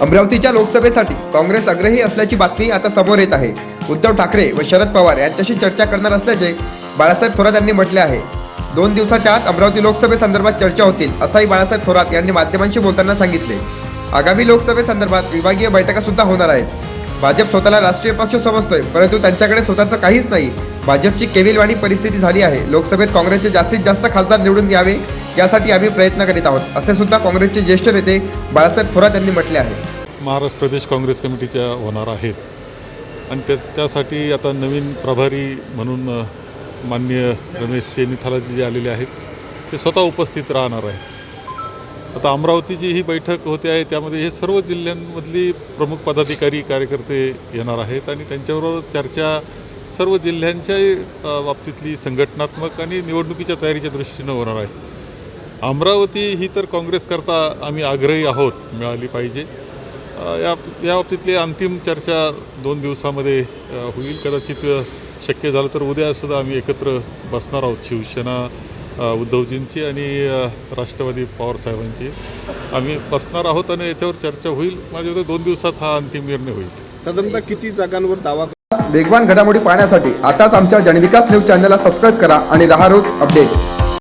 अमरावतीच्या लोकसभेसाठी काँग्रेस आग्रही असल्याची बातमी आता समोर येत आहे. उद्धव ठाकरे व शरद पवार यांच्याशी चर्चा करणार असल्याचे बाळासाहेब थोरात यांनी म्हटले आहे. दोन दिवसाच्या आत अमरावती लोकसभेसंदर्भात चर्चा होतील असाही बाळासाहेब थोरात यांनी माध्यमांशी बोलताना सांगितले. आगामी लोकसभेसंदर्भात विभागीय बैठका सुद्धा होणार आहेत. भाजप स्वतःला राष्ट्रीय पक्ष समजतोय परंतु त्यांच्याकडे स्वतःचं काहीच नाही. भाजपची केविलवाणी परिस्थिती झाली आहे. लोकसभेत काँग्रेसचे जास्तीत जास्त खासदार निवडून यावे यासाठी आम्ही प्रयत्न करीत आहोत असे सुद्धा काँग्रेसचे ज्येष्ठ नेते बाळासाहेब थोरात यांनी म्हटले आहे. महाराष्ट्र प्रदेश काँग्रेस कमिटीच्या होणार आहेत. आणि त्या त्यासाठी आता नवीन प्रभारी म्हणून माननीय रमेश चेनिथालाजी जे आलेले आहेत ते स्वतः उपस्थित राहणार आहेत. आता अमरावतीची ही बैठक होते आहे त्यामध्ये हे सर्व जिल्ह्यांमधली प्रमुख पदाधिकारी कार्यकर्ते येणार आहेत आणि त्यांच्याबरोबर चर्चा सर्व जिल्ह्यांच्या बाबतीतली संघटनात्मक आणि निवडणुकीच्या तयारीच्या दृष्टीनं होणार आहे. अमरावती ही तर काँग्रेसकरता आम्ही आग्रही आहोत मिळाली पाहिजे. या या बाबतीतली अंतिम चर्चा दोन दिवसामध्ये होईल. कदाचित शक्य झालं तर उद्यासुद्धा आम्ही एकत्र बसणार आहोत शिवसेना उद्धवजींची आणि राष्ट्रवादी पवारसाहेबांची आम्ही बसणार आहोत आणि याच्यावर चर्चा होईल. माझ्या मते दोन दिवसात हा अंतिम निर्णय होईल. साधारणतः किती जागांवर दावा वेगवान घडामोडी पाहण्यासाठी आताच आमच्या जनविकास न्यूज चॅनलला सबस्क्राईब करा आणि रहा रोज अपडेट.